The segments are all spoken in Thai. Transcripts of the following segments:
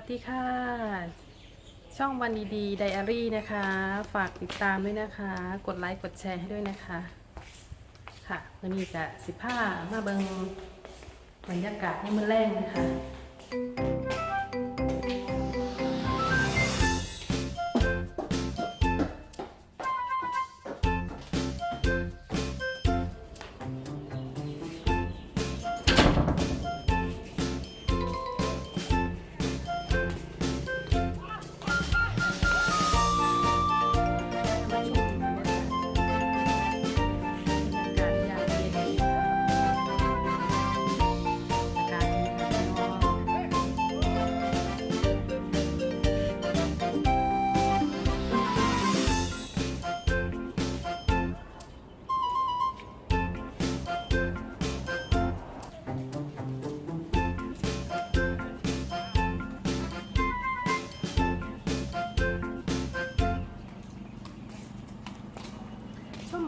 วัสดีค่ะ ช่องวันดีๆไดอารี่นะคะ ฝากติดตามด้วยนะคะ กดไลค์กดแชร์ให้ด้วยนะคะ ค่ะวันนี้จะสิบห้ามาเบิงบรรยากาศให้มันแรงนะคะ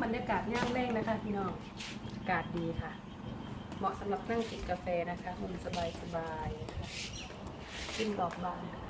บรรยากาศย่างแรงนะคะพี่น้องอากาศดีค่ะ เหมาะสำหรับนั่งจิบกาแฟนะคะมุมสบายสบายๆค่ะกินดอกบานค่ะ